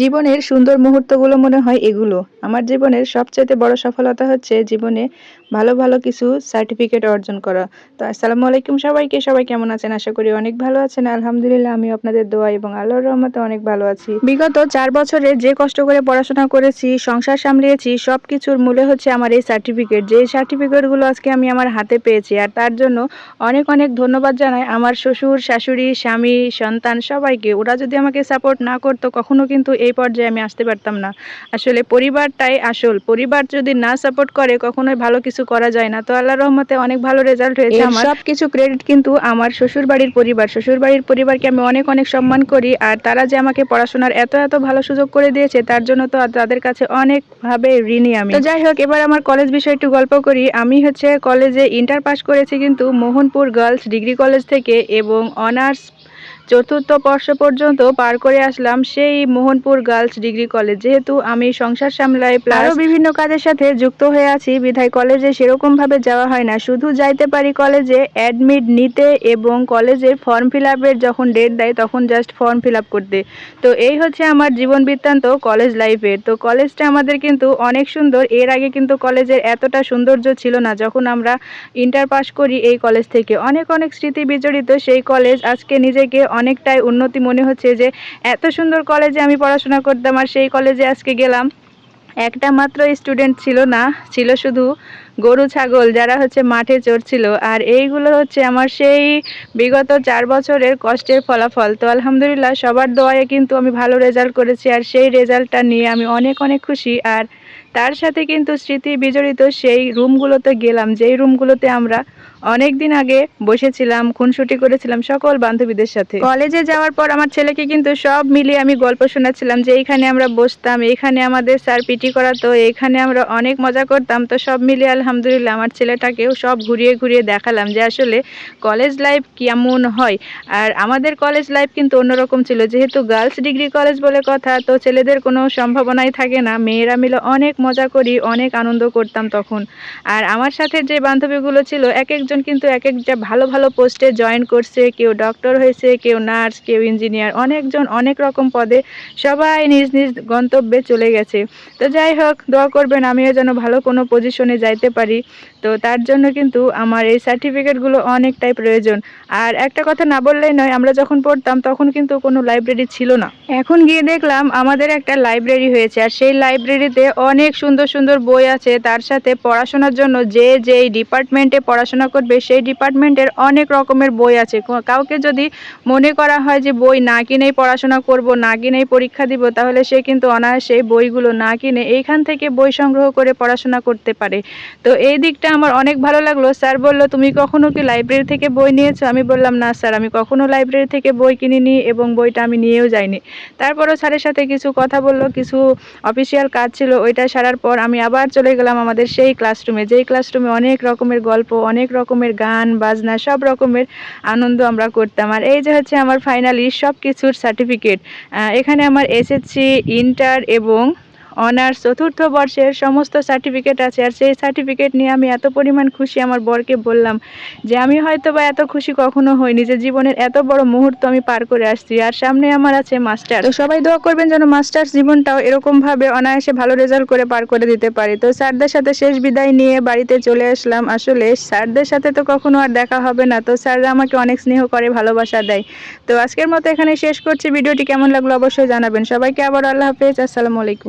জীবনের সুন্দর মুহূর্তগুলো মনে হয় এগুলো। আমার জীবনের সবচেয়ে বড় সফলতা হচ্ছে জীবনে ভালো ভালো কিছু সার্টিফিকেট অর্জন করা। তো আসসালামু আলাইকুম সবাইকে, সবাই কেমন আছেন? আশা করি অনেক ভালো আছেন। আলহামদুলিল্লাহ আমি আপনাদের দোয়া এবং আল্লাহর রহমতে অনেক ভালো আছি। বিগত চার বছরে যে কষ্ট করে পড়াশোনা করেছি, সংসার সামলিয়েছি সব কিছুর মূলে হচ্ছে আমার এই সার্টিফিকেট যে সার্টিফিকেটগুলো আজকে আমি আমার হাতে পেয়েছি আর তার জন্য অনেক অনেক ধন্যবাদ জানাই আমার শ্বশুর, শাশুড়ি, স্বামী, সন্তান সবাইকে। ওরা যদি আমাকে সাপোর্ট না করতো, কখনো কিন্তু এই পর্যায়ে আমি আসতে পারতাম না। আসলে পরিবারটাই আসল। পরিবার যদি না সাপোর্ট করে কখনোই ভালো কিছু করা যায় না। তো আল্লাহর রহমতে অনেক ভালো রেজাল্ট হয়েছে আমার। সব কিছু ক্রেডিট কিন্তু আমার শ্বশুর বাড়ির পরিবার। শ্বশুর বাড়ির পরিবারকে আমি অনেক অনেক সম্মান করি আর তারা যে আমাকে পড়াশোনার এত এত ভালো সুযোগ করে দিয়েছে তার জন্য তো তাদের কাছে অনেকভাবে ঋণী আমি। তো যাই হোক এবার আমার কলেজ বিষয়ে একটু গল্প করি। আমি হচ্ছে কলেজে ইন্টার পাস করেছি কিন্তু মোহনপুর গার্লস ডিগ্রি কলেজ থেকে এবং অনার্স চতুর্থ বর্ষ পর্যন্ত পার করে আসলাম সেই মোহনপুর গার্লস ডিগ্রি কলেজ। যেহেতু আমি সংসার সামলাই প্লাস বিভিন্ন কাজের সাথে যুক্ত হয়ে আছি, বিধায় কলেজে সেরকম ভাবে যাওয়া হয় না। শুধু যাইতে পারি কলেজে অ্যাডমিট নিতে এবং কলেজের ফর্ম ফিল আপের যখন ডেট দেয়, তখন জাস্ট ফর্ম ফিল আপ করতে। তো এই হচ্ছে আমার জীবন বৃত্তান্ত কলেজ লাইফের তো কলেজটা আমাদের কিন্তু অনেক সুন্দর। এর আগে কিন্তু কলেজের এতটা সৌন্দর্য ছিল না যখন আমরা ইন্টার পাস করি এই কলেজ থেকে। অনেক অনেক স্মৃতি বিজড়িত সেই কলেজ। আজকে নিজেকে অনেকটাই উন্নতি মনে হচ্ছে যে এত সুন্দর কলেজে আমি পড়াশোনা করতাম আর সেই কলেজে আজকে গেলাম। একটা মাত্র স্টুডেন্ট ছিল না, ছিল শুধু গরু, ছাগল যারা হচ্ছে মাঠে চড়ছিল। আর এইগুলো হচ্ছে আমার সেই বিগত চার বছরের কষ্টের ফলাফল। তো আলহামদুলিল্লাহ সবার দোয়ায় কিন্তু আমি ভালো রেজাল্ট করেছি আর সেই রেজাল্টটা নিয়ে আমি অনেক অনেক খুশি। আর তার সাথে কিন্তু স্মৃতি বিজড়িত সেই রুমগুলোতে গেলাম। যেই রুমগুলোতে আমরা অনেক দিন আগে বসেছিলাম, খুনসুটি করেছিলাম সকল বান্ধবীদের সাথে। কলেজে যাওয়ার পর আমার ছেলেকে কিন্তু সব মিলিয়ে আমি গল্প শোনাচ্ছিলাম যে এইখানে আমরা বসতাম এইখানে আমাদের স্যার পিটি করাতো এইখানে আমরা অনেক মজা করতাম। তো সব মিলিয়ে আলহামদুলিল্লাহ আমার ছেলেটাকেও সব ঘুরিয়ে ঘুরিয়ে দেখালাম যে আসলে কলেজ লাইফ কেমন হয়। আর আমাদের কলেজ লাইফ কিন্তু অন্যরকম ছিল। যেহেতু গার্লস ডিগ্রি কলেজ বলে কথা, তো ছেলেদের কোনো সম্ভাবনাই থাকে না। মেয়েরা মিলে অনেক মজা করি, অনেক আনন্দ করতাম তখন। আর আমার সাথে যে বান্ধবীগুলো ছিল এক একজন কিন্তু এক একটা ভালো ভালো পোস্টে জয়েন করছে, কেউ ডক্টর হয়েছে, কেউ নার্স কেউ ইঞ্জিনিয়ার অনেকজন অনেক রকম পদে সবাই নিজ নিজ গন্তব্যে চলে গেছে। তো যাই হোক, দোয়া করবেন, আমিও যেন ভালো কোনো পজিশনে যাইতে পারি। তো তার জন্য কিন্তু আমার এই সার্টিফিকেটগুলো অনেকটাই প্রয়োজন। আর একটা কথা না বললেই নয়, আমরা যখন পড়তাম তখন কিন্তু কোনো লাইব্রেরি ছিল না। এখন গিয়ে দেখলাম, আমাদের একটা লাইব্রেরি হয়েছে, আর সেই লাইব্রেরিতে অনেক সুন্দর সুন্দর বই আছে। তার সাথে পড়াশোনার জন্য যে, যেই ডিপার্টমেন্টে পড়াশোনা করবে সেই ডিপার্টমেন্টের অনেক রকমের বই আছে। কাউকে যদি মনে করা হয় যে বই না কিনেই পড়াশোনা করব, না কিনেই পরীক্ষা দিব, তাহলে সে কিন্তু অনায়াসে বইগুলো না কিনে এইখান থেকে বই সংগ্রহ করে পড়াশোনা করতে পারে। তো এই দিকটা আমার অনেক ভালো লাগল। স্যার বলল, তুমি কখনো কি লাইব্রেরি থেকে বই নিয়েছো? আমি বললাম, না স্যার, আমি কখনো লাইব্রেরি থেকে বই কিনিনি এবং বইটা আমি নিয়েও যাইনি। তারপরও স্যারের সাথে কিছু কথা বলল, কিছু অফিসিয়াল কাজ ছিল, ওইটা সারার পর আমি আবার চলে গেলাম আমাদের সেই ক্লাসরুমে যেই ক্লাসরুমে অনেক রকমের গল্প, অনেক রকমের গান, বাজনা, সব রকমের আনন্দ আমরা করতাম। আর এই যে হচ্ছে আমার ফাইনালি সব কিছুর সার্টিফিকেট এখানে আমার এসএসসি ইন্টার এবং অনার্স চতুর্থ বর্ষের সমস্ত সার্টিফিকেট আছে আর সেই সার্টিফিকেট নিয়ে আমি এত পরিমাণ খুশি আমার বরকে বললাম যে আমি হয়তো বা এত খুশি কখনো হইনি যে জীবনের এত বড় মুহূর্ত আমি পার করে আসছি আর সামনে আমার আছে মাস্টার তো সবাই দোয়া করবেন যেন মাস্টার্স জীবনটাও এরকমভাবে অনায়াসে ভালো রেজাল্ট করে পার করে দিতে পারি। তো স্যারদের সাথে শেষ বিদায় নিয়ে বাড়িতে চলে আসলাম। আসলে স্যারদের সাথে তো কখনো আর দেখা হবে না। তো স্যাররা আমাকে অনেক স্নেহ করে, ভালোবাসা দেয়। তো আজকের মতো এখানে শেষ করছি। ভিডিওটি কেমন লাগল অবশ্যই জানাবেন। সবাইকে আবার আল্লাহ হাফেজ। আসসালামু আলাইকুম।